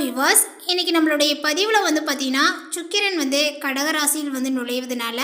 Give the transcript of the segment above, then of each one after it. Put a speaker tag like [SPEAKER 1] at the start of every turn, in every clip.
[SPEAKER 1] விவாஸ் இன்றைக்கி நம்மளுடைய பதிவில் வந்து பார்த்தீங்கன்னா சுக்கிரன் வந்து கடகராசியில் வந்து நுழைவதனால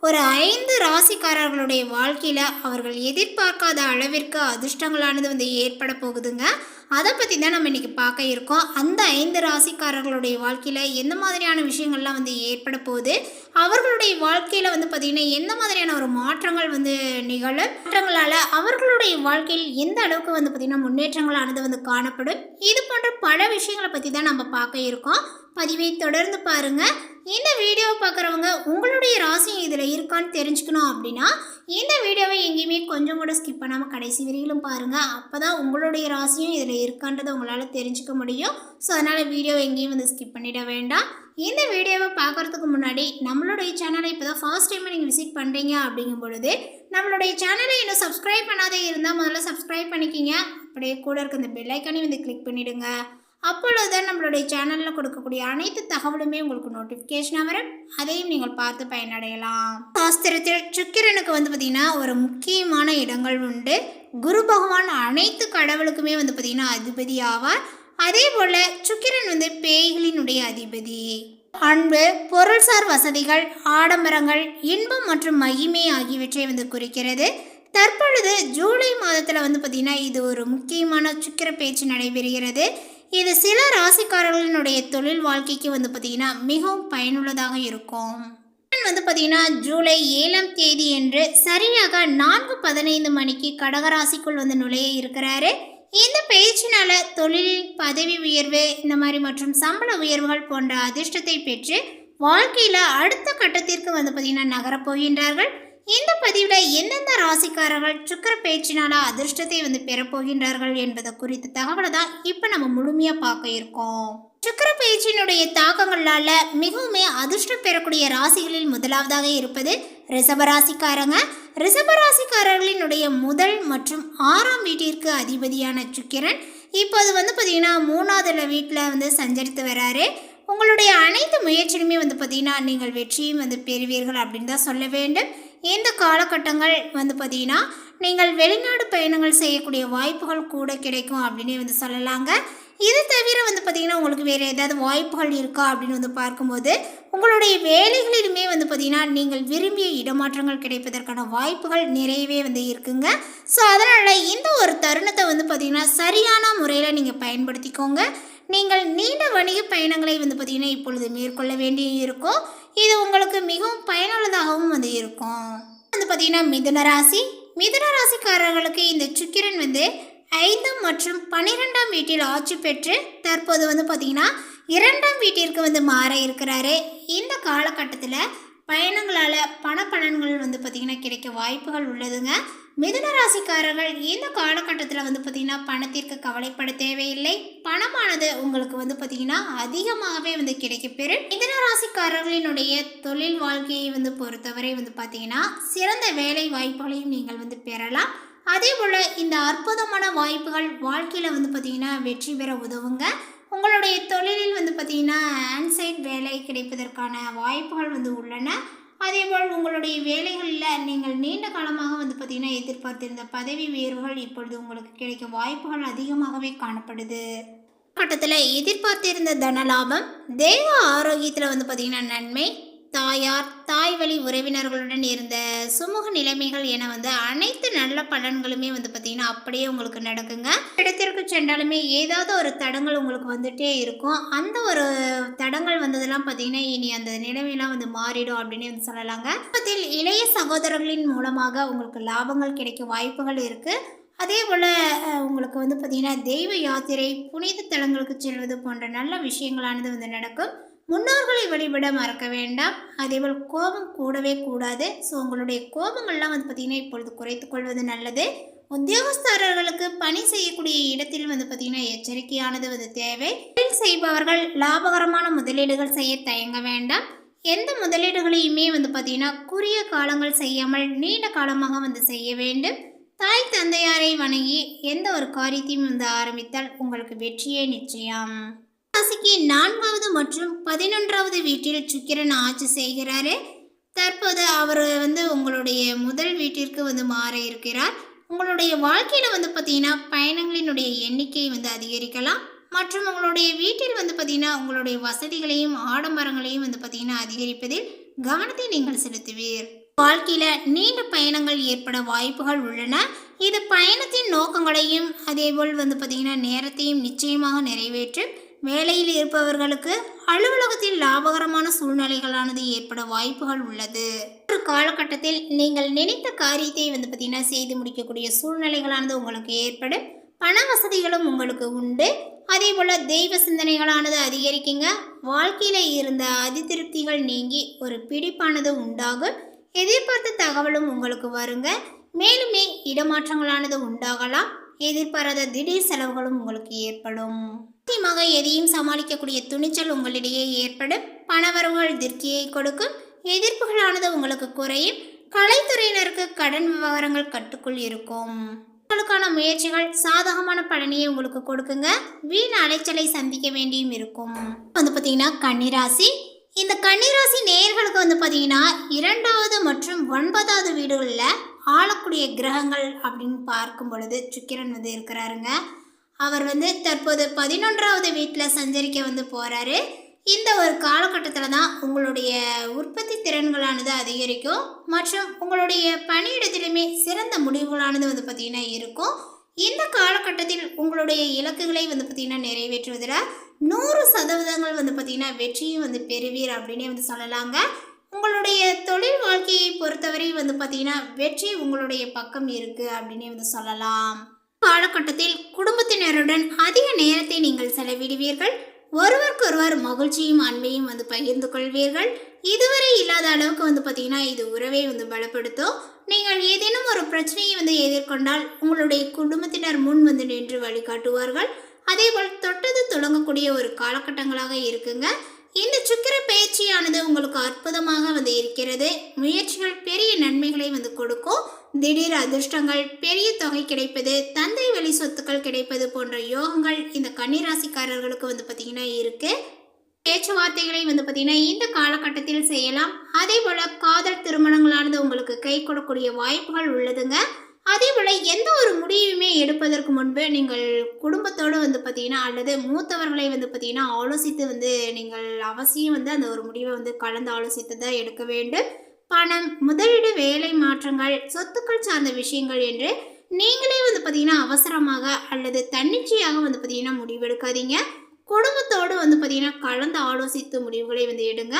[SPEAKER 1] ஒரு ஐந்து ராசிக்காரர்களுடைய வாழ்க்கையில் அவர்கள் எதிர்பார்க்காத அளவிற்கு அதிர்ஷ்டங்களானது வந்து ஏற்பட போகுதுங்க. அதை பற்றி தான் நம்ம இன்றைக்கி பார்க்க இருக்கோம். அந்த ஐந்து ராசிக்காரர்களுடைய வாழ்க்கையில் எந்த மாதிரியான விஷயங்கள்லாம் வந்து ஏற்பட போகுது? அவர்களுடைய வாழ்க்கையில் வந்து பார்த்திங்கன்னா எந்த மாதிரியான ஒரு மாற்றங்கள் வந்து நிகழும்? மாற்றங்களால் அவர்களுடைய வாழ்க்கையில் எந்த அளவுக்கு வந்து பார்த்திங்கன்னா முன்னேற்றங்களானது வந்து காணப்படும்? இது போன்ற பல விஷயங்களை பற்றி தான் நம்ம பார்க்க இருக்கோம். பதிவை தொடர்ந்து பாருங்கள் இந்த வீடியோவை பார்க்குறவங்க உங்களுடைய ராசி இதில் இருக்கான்னு தெரிஞ்சுக்கணும் அப்படின்னா இந்த வீடியோவை கொஞ்சம் கூட ஸ்கிப் பண்ணாமல் கடைசி வரையிலும் பாருங்கள் அப்போ தான் உங்களுடைய ராசியும் இதில் இருக்கான்றதை உங்களால் தெரிஞ்சுக்க முடியும். ஸோ அதனால் வீடியோ எங்கேயும் வந்து ஸ்கிப் பண்ணிட வேண்டாம். இந்த வீடியோவை பார்க்குறதுக்கு முன்னாடி நம்மளுடைய சேனலை இப்போ தான் ஃபர்ஸ்ட் டைம் நீங்கள் விசிட் பண்ணுறீங்க அப்படிங்கும் பொழுது நம்மளுடைய சேனலை இன்னும் சப்ஸ்கிரைப் பண்ணாதே இருந்தால் முதல்ல சப்ஸ்கிரைப் பண்ணிக்கிங்க. அப்படியே கூட இருக்க இந்த பெல்லைக்கானே வந்து கிளிக் பண்ணிவிடுங்க அப்பொழுதுதான் நம்மளுடைய சேனலில் கொடுக்கக்கூடிய அனைத்து தகவலுமே உங்களுக்கு நோட்டிஃபிகேஷனாக வரும். அதையும் நீங்கள் பார்த்து பயனடையலாம். சாஸ்திரத்தில் சுக்கிரனுக்கு வந்து பார்த்திங்கன்னா ஒரு முக்கியமான இடங்கள் உண்டு. குரு பகவான் அனைத்து கடவுளுக்குமே வந்து பார்த்திங்கன்னா அதிபதி ஆவார். அதே போல் சுக்கிரன் வந்து பேய்களினுடைய அதிபதி. அன்பு பொருள்சார் வசதிகள் ஆடம்பரங்கள் இன்பம் மற்றும் மகிமை ஆகியவற்றை வந்து குறிக்கிறது. தற்பொழுது ஜூலை மாதத்தில் வந்து பார்த்திங்கன்னா இது ஒரு முக்கியமான சுக்கிர பேச்சு நடைபெறுகிறது. இது சில ராசிக்காரர்களினுடைய தொழில் வாழ்க்கைக்கு வந்து பார்த்திங்கன்னா மிகவும் பயனுள்ளதாக இருக்கும். வந்து பார்த்திங்கன்னா ஜூலை ஏழாம் தேதி என்று சரியாக நான்கு பதினைந்து மணிக்கு கடகராசிக்குள் வந்து நுழைய இருக்கிறாரு. இந்த பயிற்சினால தொழிலில் பதவி உயர்வு இந்த மாதிரி மற்றும் சம்பள உயர்வுகள் போன்ற அதிர்ஷ்டத்தை பெற்று வாழ்க்கையில் அடுத்த கட்டத்திற்கு வந்து பார்த்திங்கன்னா நகரப் போகின்றார்கள். இந்த பதிவில் எந்தெந்த ராசிக்காரர்கள் சுக்கர பேச்சினால அதிர்ஷ்டத்தை வந்து பெறப்போகின்றார்கள் என்பதை குறித்த தகவலை தான் இப்போ நம்ம முழுமையாக பார்க்க இருக்கோம். சுக்கர பயிற்சியினுடைய தாக்கங்களால மிகவும் அதிர்ஷ்டம் பெறக்கூடிய ராசிகளில் முதலாவதாக இருப்பது ரிஷபராசிக்காரங்க. ரிஷபராசிக்காரர்களினுடைய முதல் மற்றும் ஆறாம் வீட்டிற்கு அதிபதியான சுக்கிரன் இப்போது வந்து பார்த்திங்கன்னா மூணாவது வீட்டில் வந்து சஞ்சரித்து வராரு. உங்களுடைய அனைத்து முயற்சியுமே வந்து பார்த்திங்கன்னா நீங்கள் வெற்றியும் வந்து பெறுவீர்கள் அப்படின்னு தான் சொல்ல வேண்டும். இந்த காலகட்டங்கள் வந்து பார்த்திங்கன்னா நீங்கள் வெளிநாடு பயணங்கள் செய்யக்கூடிய வாய்ப்புகள் கூட கிடைக்கும் அப்படின்னு வந்து சொல்லலாங்க. இது தவிர வந்து பார்த்திங்கன்னா உங்களுக்கு வேறு ஏதாவது வாய்ப்புகள் இருக்கா அப்படின்னு வந்து பார்க்கும்போது உங்களுடைய வேலைகளிலுமே வந்து பார்த்திங்கன்னா நீங்கள் விரும்பிய இடமாற்றங்கள் கிடைப்பதற்கான வாய்ப்புகள் நிறையவே வந்து இருக்குங்க. ஸோ அதனால் இந்த ஒரு தருணத்தை வந்து பார்த்திங்கன்னா சரியான முறையில் நீங்கள் பயன்படுத்திக்கோங்க. நீங்கள் நீண்ட வணிக பயணங்களை வந்து பார்த்திங்கன்னா இப்பொழுது மேற்கொள்ள வேண்டி இருக்கும் இது உங்களுக்கு மிகவும் பயனுள்ளதாகவும் வந்து இருக்கும் வந்து பார்த்திங்கன்னா மிதுன ராசி. மிதுன ராசிக்காரர்களுக்கு இந்த சுக்கிரன் வந்து ஐந்தாம் மற்றும் பன்னிரெண்டாம் வீட்டில் ஆட்சி பெற்று தற்போது வந்து பார்த்திங்கன்னா இரண்டாம் வீட்டிற்கு வந்து மாற இருக்கிறாரு. இந்த காலகட்டத்தில் பயணங்களால் பணப்பலன்கள் வந்து பார்த்திங்கன்னா கிடைக்க வாய்ப்புகள் உள்ளதுங்க. மிதுன ராசிக்காரர்கள் இந்த காலகட்டத்தில் வந்து பார்த்திங்கன்னா பணத்திற்கு கவலைப்பட தேவையில்லை. பணமானது உங்களுக்கு வந்து பார்த்திங்கன்னா அதிகமாகவே வந்து கிடைக்கப்பெறும். மிதுன ராசிக்காரர்களினுடைய தொழில் வாழ்க்கையை வந்து பொறுத்தவரை வந்து பார்த்திங்கன்னா சிறந்த வேலை வாய்ப்புகளையும் நீங்கள் வந்து பெறலாம். அதே போல் இந்த அற்புதமான வாய்ப்புகள் வாழ்க்கையில் வந்து பார்த்திங்கன்னா வெற்றி பெற உதவுங்க. உங்களுடைய தொழிலில் வந்து பார்த்திங்கன்னா ஹேண்ட்சைட் வேலை கிடைப்பதற்கான வாய்ப்புகள் வந்து உள்ளன. அதேபோல் உங்களுடைய வேலைகளில் நீங்கள் நீண்ட காலமாக வந்து பார்த்திங்கன்னா எதிர்பார்த்திருந்த பதவி உயர்வுகள் இப்பொழுது உங்களுக்கு கிடைக்க வாய்ப்புகள் அதிகமாகவே காணப்படுது. கட்டத்தில் எதிர்பார்த்திருந்த தனலாபம் தேக ஆரோக்கியத்தில் வந்து பார்த்திங்கன்னா நன்மை தாயார் தாய் வழி உறவினர்களுடன் இருந்த சுமூக நிலைமைகள் என வந்து அனைத்து நல்ல பலன்களுமே வந்து பார்த்திங்கன்னா அப்படியே உங்களுக்கு நடக்குங்க. இடத்திற்கு சென்றாலுமே ஏதாவது ஒரு தடங்கள் உங்களுக்கு வந்துட்டே இருக்கும். அந்த ஒரு தடங்கள் வந்ததெல்லாம் பார்த்திங்கன்னா இனி அந்த நிலைமையெல்லாம் வந்து மாறிடும் அப்படின்னு வந்து சொல்லலாங்க. குடும்பத்தில் இளைய சகோதரர்களின் மூலமாக உங்களுக்கு லாபங்கள் கிடைக்க வாய்ப்புகள் இருக்குது அதே போல் உங்களுக்கு வந்து பார்த்திங்கன்னா தெய்வ யாத்திரை புனித தலங்களுக்கு செல்வது போன்ற நல்ல விஷயங்களானது வந்து நடக்கும். முன்னோர்களை வழிபட மறக்க வேண்டாம். அதேபோல் கோபம் கூடவே கூடாது. ஸோ உங்களுடைய கோபங்கள்லாம் வந்து பார்த்திங்கன்னா இப்பொழுது குறைத்து கொள்வது நல்லது. உத்தியோகஸ்தர்களுக்கு பணி செய்யக்கூடிய இடத்தில் வந்து பார்த்திங்கன்னா எச்சரிக்கையானது வந்து தேவை. தொழில் செய்பவர்கள் லாபகரமான முதலீடுகள் செய்ய தயங்க வேண்டாம். எந்த முதலீடுகளையுமே வந்து பார்த்திங்கன்னா குறுகிய காலங்கள் செய்யாமல் நீண்ட காலமாக வந்து செய்ய வேண்டும். தாய் தந்தையாரை வணங்கி எந்த ஒரு காரியத்தையும் வந்து ஆரம்பித்தால் உங்களுக்கு வெற்றியே நிச்சயம். ராசிக்கு நான்காவது மற்றும் பதினொன்றாவது வீட்டில் சுக்கிரன் ஆட்சி செய்கிறாரு. தற்போது அவர் வந்து உங்களுடைய முதல் வீட்டிற்கு வந்து மாற இருக்கிறார். உங்களுடைய வாழ்க்கையில் வந்து பார்த்தீங்கன்னா பயணங்களினுடைய எண்ணிக்கை வந்து அதிகரிக்கலாம். மற்றும் உங்களுடைய வீட்டில் வந்து பார்த்தீங்கன்னா உங்களுடைய வசதிகளையும் ஆடம்பரங்களையும் வந்து பார்த்தீங்கன்னா அதிகரிப்பதில் கவனத்தை நீங்கள் செலுத்துவீர். வாழ்க்கையில் நீண்ட பயணங்கள் ஏற்பட வாய்ப்புகள் உள்ளன. இது பயணத்தின் நோக்கங்களையும் அதேபோல் வந்து பார்த்தீங்கன்னா நேரத்தையும் நிச்சயமாக நிறைவேற்றும். வேலையில் இருப்பவர்களுக்கு அலுவலகத்தில் லாபகரமான சூழ்நிலைகளானது ஏற்பட வாய்ப்புகள் உள்ளது. ஒரு காலகட்டத்தில் நீங்கள் நினைத்த காரியத்தை வந்து பார்த்தீங்கன்னா செய்து முடிக்கக்கூடிய சூழ்நிலைகளானது உங்களுக்கு ஏற்படும். பண வசதிகளும் உங்களுக்கு உண்டு. அதே போல் தெய்வ சிந்தனைகளானது அதிகரிக்குங்க. வாழ்க்கையில் இருந்த அதிருப்திகள் நீங்கி ஒரு பிடிப்பானது உண்டாகும். எதிர்பார்த்த தகவலும் உங்களுக்கு வருங்க. மேலுமே இடமாற்றங்களானது உண்டாகலாம். எதிர்பாராத திடீர் செலவுகளும் உங்களுக்கு ஏற்படும். நிச்சயமாக எதையும் சமாளிக்கக்கூடிய துணிச்சல் உங்களிடையே ஏற்படும். பணவரவுகள் திருப்தியை கொடுக்கும். எதிர்ப்புகளானது உங்களுக்கு குறையும். கலைத்துறையினருக்கு கடன் விவகாரங்கள் கட்டுக்குள் இருக்கும். உங்களுக்கான முயற்சிகள் சாதகமான பலனையை உங்களுக்கு கொடுக்குங்க. வீண் அலைச்சலை சந்திக்க வேண்டியும் இருக்கும். வந்து பார்த்தீங்கன்னா கன்னிராசி. இந்த கன்னிராசி நேயர்களுக்கு வந்து பார்த்தீங்கன்னா இரண்டாவது மற்றும் ஒன்பதாவது வீடுகளில் ஆளக்கூடிய கிரகங்கள் அப்படின்னு பார்க்கும் பொழுது சுக்கிரன் வந்து இருக்கிறாருங்க. அவர் வந்து தற்போது பதினொன்றாவது வீட்டில் சஞ்சரிக்க வந்து போகிறாரு இந்த ஒரு காலகட்டத்தில் தான் உங்களுடைய உற்பத்தி திறன்களானது அதிகரிக்கும். மற்றும் உங்களுடைய பணியிடத்திலுமே சிறந்த முடிவுகளானது வந்து பார்த்திங்கன்னா இருக்கும். இந்த காலகட்டத்தில் உங்களுடைய இலக்குகளை வந்து பார்த்திங்கன்னா நிறைவேற்றுவதில் நூறு சதவீதங்கள் வந்து பார்த்திங்கன்னா வெற்றியும் வந்து பெறுவீர் அப்படின்னே வந்து சொல்லலாங்க. உங்களுடைய தொழில் வாழ்க்கையை பொறுத்தவரை வந்து பார்த்தீங்கன்னா வெற்றி உங்களுடைய பக்கம் இருக்குது அப்படின்னே வந்து சொல்லலாம். காலகட்டத்தில் குடும்பத்தினருடன் அதிக நேரத்தை நீங்கள் செலவிடுவீர்கள். ஒருவருக்கொருவர் மகிழ்ச்சியும் அன்பையும் வந்து பகிர்ந்து கொள்வீர்கள். இதுவரை இல்லாத அளவுக்கு வந்து பார்த்தீங்கன்னா இது உறவை வந்து பலப்படுத்தும் நீங்கள் ஏதேனும் ஒரு பிரச்சனையை வந்து எதிர்கொண்டால் உங்களுடைய குடும்பத்தினர் முன் வந்து நின்று வழிகாட்டுவார்கள். அதேபோல் தொட்டது தொடங்கக்கூடிய ஒரு காலகட்டங்களாக இருக்குங்க. இந்த சுக்கர பயிற்சியானது உங்களுக்கு அற்புதமாக வந்து இருக்கிறது. முயற்சிகள் பெரிய நன்மைகளை வந்து கொடுக்கும். திடீர் அதிர்ஷ்டங்கள் பெரிய தொகை கிடைப்பது தந்தை வழி சொத்துக்கள் கிடைப்பது போன்ற யோகங்கள் இந்த கன்னிராசிக்காரர்களுக்கு வந்து பார்த்திங்கன்னா இருக்குது பேச்சுவார்த்தைகளை வந்து பார்த்திங்கன்னா இந்த காலகட்டத்தில் செய்யலாம். அதே போல் காதல் திருமணங்களானது உங்களுக்கு கை கொடுக்கக்கூடிய வாய்ப்புகள் உள்ளதுங்க. அதே போல் எந்த ஒரு முடிவுமே எடுப்பதற்கு முன்பு நீங்கள் குடும்பத்தோடு வந்து பார்த்தீங்கன்னா அல்லது மூத்தவர்களை வந்து பார்த்தீங்கன்னா ஆலோசித்து வந்து நீங்கள் அவசியம் வந்து அந்த ஒரு முடிவை வந்து கலந்து ஆலோசித்து தான் எடுக்க வேண்டும். பணம் முதலீடு வேலை மாற்றங்கள் சொத்துக்கள் சார்ந்த விஷயங்கள் என்று நீங்களே வந்து பார்த்தீங்கன்னா அவசரமாக அல்லது தன்னிச்சையாக வந்து பார்த்தீங்கன்னா முடிவெடுக்காதீங்க. குடும்பத்தோடு வந்து பார்த்தீங்கன்னா கலந்து ஆலோசித்து முடிவுகளை வந்து எடுங்க.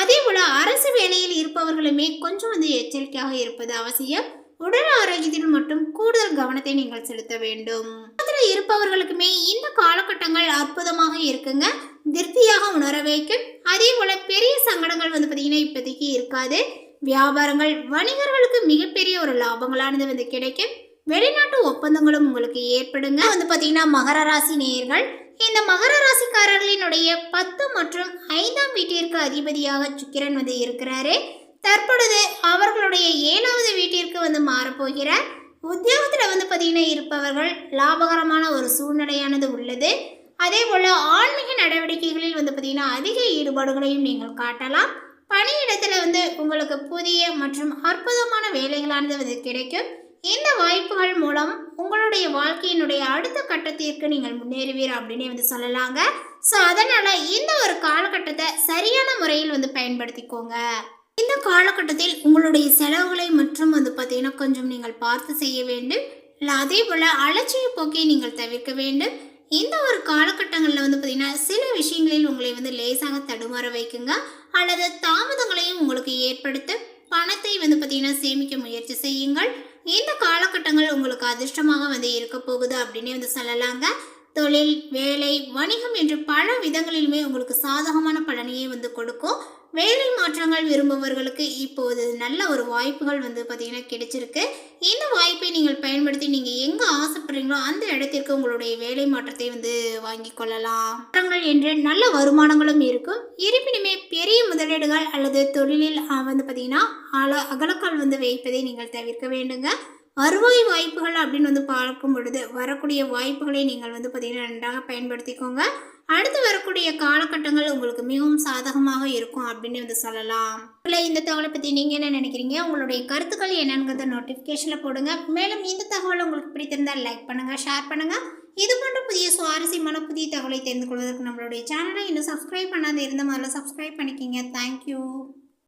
[SPEAKER 1] அதே போல் அரசு வேலையில் இருப்பவர்களுமே கொஞ்சம் வந்து எச்சரிக்கையாக இருப்பது அவசியம். உடல் ஆரோக்கியத்தில் மட்டும் கூடுதல் கவனத்தை நீங்கள் செலுத்த வேண்டும். குடும்பத்தில் இருப்பவர்களுக்குமே இந்த காலகட்டங்கள் அற்புதமாக இருக்குங்க. திருப்தியாக உணர வைக்கும். அதே போல பெரிய சங்கடங்கள் வந்து பார்த்தீங்கன்னா இப்போதைக்கு இருக்காது. வியாபாரங்கள் வணிகர்களுக்கு மிகப்பெரிய ஒரு லாபங்களானது வந்து கிடைக்கும். வெளிநாட்டு ஒப்பந்தங்களும் உங்களுக்கு ஏற்படுங்க. வந்து பார்த்தீங்கன்னா மகர ராசி நேயர்கள். இந்த மகர ராசிக்காரர்களினுடைய பத்து மற்றும் ஐந்தாம் வீட்டிற்கு அதிபதியாக சுக்கிரன் வந்து இருக்கிறாரு. தற்பொழுது அவர்களுடைய ஏழாவது வீட்டிற்கு வந்து மாறப்போகிறார் உத்தியோகத்தில் வந்து பார்த்தீங்கன்னா இருப்பவர்கள் லாபகரமான ஒரு சூழ்நிலையானது உள்ளது. அதே போல் ஆன்மீக நடவடிக்கைகளில் வந்து பார்த்தீங்கன்னா அதிக ஈடுபாடுகளையும் நீங்கள் காட்டலாம். பணியிடத்தில் வந்து உங்களுக்கு புதிய மற்றும் அற்புதமான வேலைகளானது வந்து கிடைக்கும். இந்த வாய்ப்புகள் மூலம் உங்களுடைய வாழ்க்கையினுடைய அடுத்த கட்டத்திற்கு நீங்கள் முன்னேறுவீர் அப்படின்னு வந்து சொல்லலாங்க. ஸோ அதனால் இந்த ஒரு காலகட்டத்தை சரியான முறையில் வந்து பயன்படுத்திக்கோங்க. இந்த காலகட்டத்தில் உங்களுடைய செலவுகளை மற்றும் வந்து பார்த்தீங்கன்னா கொஞ்சம் நீங்கள் பார்த்து செய்ய வேண்டும். இல்லை அதே போல் அலட்சிய போக்கை நீங்கள் தவிர்க்க வேண்டும். இந்த ஒரு காலகட்டங்களில் வந்து பார்த்தீங்கன்னா சில விஷயங்களில் உங்களை வந்து லேசாக தடுமாற வைக்குங்க. அல்லது தாமதங்களையும் உங்களுக்கு ஏற்படுத்த பணத்தை வந்து பார்த்தீங்கன்னா சேமிக்க முயற்சி செய்யுங்கள். இந்த காலகட்டங்கள் உங்களுக்கு அதிர்ஷ்டமாக வந்து இருக்க போகுது அப்படின்னு வந்து சொல்லலாங்க. தொழில் வேலை வணிகம் என்று பல விதங்களிலுமே உங்களுக்கு சாதகமான பலனையே வந்து கொடுக்கும். வேலை மாற்றங்கள் விரும்புபவர்களுக்கு இப்போது நல்ல ஒரு வாய்ப்புகள் வந்து பார்த்திங்கன்னா கிடைச்சிருக்கு. இந்த வாய்ப்பை நீங்கள் பயன்படுத்தி நீங்கள் எங்கே ஆசைப்படுறீங்களோ அந்த இடத்திற்கு உங்களுடைய வேலை மாற்றத்தை வந்து வாங்கி கொள்ளலாம். மாற்றங்கள் என்று நல்ல வருமானங்களும் இருக்கும். இருப்பினுமே பெரிய முதலீடுகள் அல்லது தொழிலில் வந்து பார்த்தீங்கன்னா அல அகலக்கால் வந்து வைப்பதை நீங்கள் தவிர்க்க வேண்டுங்க. வருவாய் வாய்ப்புகள் அப்படின்னு வந்து பார்க்கும் பொழுது வரக்கூடிய வாய்ப்புகளை நீங்கள் வந்து பார்த்தீங்கன்னா நன்றாக பயன்படுத்திக்கோங்க. அடுத்து வரக்கூடிய காலகட்டங்கள் உங்களுக்கு மிகவும் சாதகமாக இருக்கும் அப்படின்னு வந்து சொல்லலாம். இல்லை இந்த தகவலை பற்றி நீங்கள் என்ன நினைக்கிறீங்க? உங்களுடைய கருத்துக்கள் என்னங்கிறத நோட்டிஃபிகேஷனில் போடுங்க. மேலும் இந்த தகவல் உங்களுக்கு பிடித்திருந்தால் லைக் பண்ணுங்கள் ஷேர் பண்ணுங்கள் இது போன்ற புதிய சுவாரஸ்யமான புதிய தகவலை தெரிந்து கொள்வதற்கு நம்மளுடைய சேனலை இன்னும் சப்ஸ்கிரைப் பண்ணாத இருந்த முதல்ல சப்ஸ்கிரைப் பண்ணிக்கிங்க. தேங்க்யூ